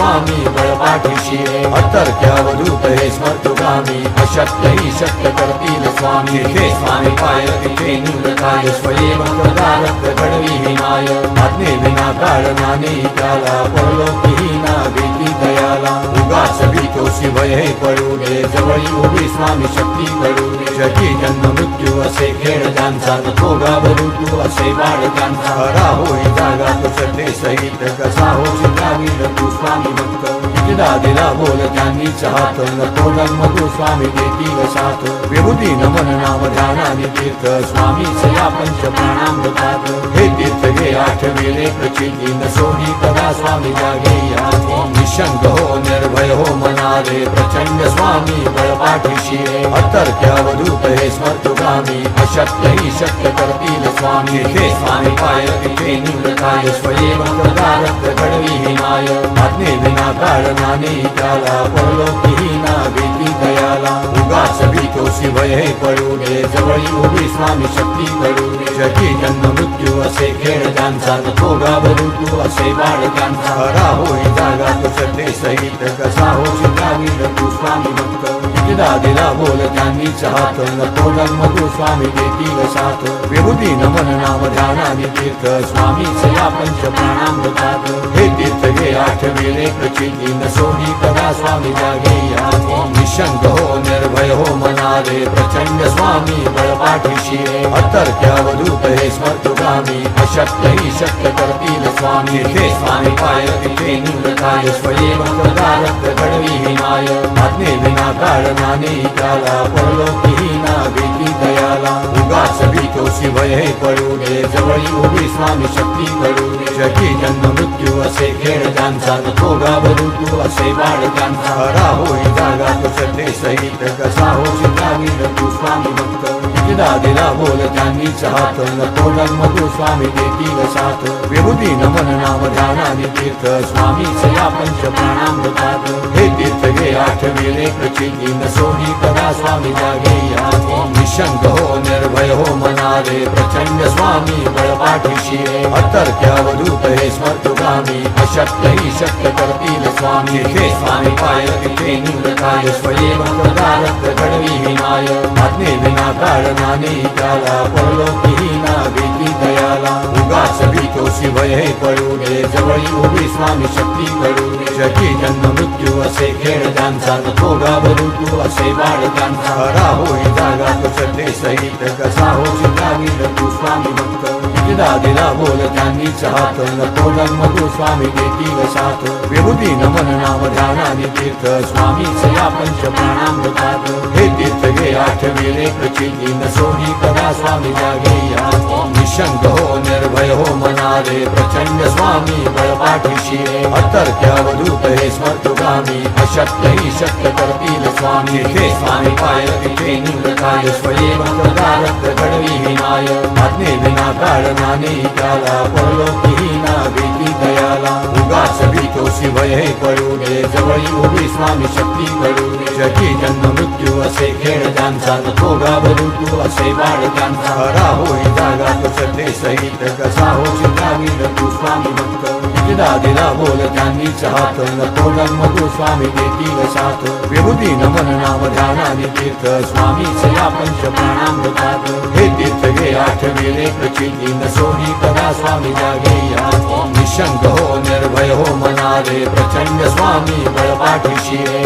पाठीशी रे अतर्क्यावधूत हे स्मर्तुगामी। अशक्य ही शक्य करतील स्वामी। हे स्वामी पाय तिथे निवृत्ताय स्वयं रक्त घडवी हिनाय आज्ञे विना कारणाने त्याला काला ना दयाला उगाच भीतोशी भय पडू दे जवळी उभी स्वामी शक्ती करू दे जगी जन्म मृत्यू असे खेळ त्यांचा थोडा भरू तू असे बाळकांचा हरा होई जागा तो श्रद्धे सहित कसा हो शिकावील तू स्वामी भक्त. दिला दिला बोल त्यांनी चाहत नको जन्म तू स्वामी देतील साथ. विभूती नमन नाम ध्यानाने तीर्थ स्वामी सया पंच प्राणामृतात हे तीर्थ आठ वेळे प्रचिती न सोडी कदा स्वामी जागे याने निशंक हो निर्भय हो मनारे प्रचंड स्वामी बळपाठीशी रे अतर्क्यावधूत हे स्मर्तुगामी अशक्य ही शक्य करतील स्वामी। हे स्वामी पाय तिथे निवृत्ताय स्वयं रक्त घडवी हिमाय। आज्ञे विना कारणाने त्याला परलोकी भय हे पडू दे जवळी उभी स्वामी शक्ती करू जगी जन्म मृत्यू असे खेळ त्यांचा थोडा भरू तू असे बाळकांचा हरा होई जागा तो श्रद्धे सहित कसा हो शिकावील तू स्वामी भक्त. दिला दिला बोल त्यांनी चाहत नको जन्म तू स्वामी देतील साथ. विभूती नमन नाम ध्यानाने तीर्थ स्वामी सया पंच प्राणामृतात. हे तीर्थ घे आठ वेळे प्रचिती न सोडी कदा स्वामी जागे या. निशंक हो निर्भय हो मनारे प्रचंड स्वामी बळपाठीशी रे अतर्क्यावधूत हे स्मर्तुगामी अशक्य ही शक्य करतील स्वामी। हे स्वामी पाय तिथे निवृत्ताय स्वयं रक्त घडवी हिमाय आज्ञे विना कारणाने त्याला परलोकी ना भीती दयाला शिवय पळू दे जवळ उभी स्वामी शक्ती करू शकी जन्म मृत्यू असे खेळ त्यांचा थोडा भरू तू असे बाळ त्यांचा हरा होई जागा तो श्रद्धे सहित कसा हो शिकावील तू स्वामी भक्त दिला दिला बोल त्यांनी चाहत नको जन्म तू स्वामी देतील साथ विभूती नमन नाम ध्यानाने तीर्थ स्वामी सया पंच प्राणामृतात हे तीर्थ घे आठ वेळे प्रचिती न कदा स्वामी जागे या निशंक हो भय हो मनारे प्रचंड स्वामी बळपाठीशी रे अतर्क्यावधूत हे स्मर्तुगामी अशक्य ही शक्य करतील स्वामी. हे स्वामी पाय तिथे निवृत्ताय स्वये रक्त घडवी हिमाय आज्ञे विना कारणाने त्याला परलोकी ना भीती दयाला. उगाच पडू दे जवळी उभी स्वामी शक्ती करू दे जगी जन्म मृत्यू असे खेळ त्यांचा थोडा भरू तू असे बाळकांचा हरा होई जागा तो श्रद्धे सहित, कसा हो शिकावील तू स्वामी भक्त. दिला दिला बोल त्यांनी चाहत, नको मधु स्वामी देतील साथ विभूती नमन नाम ध्यानाने तीर्थ, स्वामी सया पंच प्राणामृतात. हे तीर्थ घे आठ वेळे प्रचिती न सोडी कदा स्वामी जागे याने निशंक हो, निर्भय हो मनारे प्रचंड स्वामी बळपाठीशी रे अतर्क्यावधूत हे स्मर्तुगामी अशक्य ही शक्य करतील स्वामी। हे स्वामी पाय, तिथे निवृत्ताय स्वयं रक्त घडवी हिमाय आज्ञे विना कारणाने त्याला, परलोकी ना भीती दयाला। उगाच भीतोशी भय हे पडू दे जवळी उभी स्वामी शक्ती दे जगी जन्म मृत्यू असे खेळ त्यांचा, तू असे बाळकांचा हरा होई जागा तो सहित कसा हो शिकावील तू स्वामी भक्त दिला बोल त्यांनी चाहत नको मधु स्वामी देतील साथ विभूती नमन नाम ध्यानाने तीर्थ स्वामी सया पंच प्राणामृतात हे तीर्थ घे आठ वेळे प्रचिती न सोडी कदा स्वामी जागे याने निशंक हो निर्भय हो मनारे प्रचंड स्वामी बळपाठीशी रे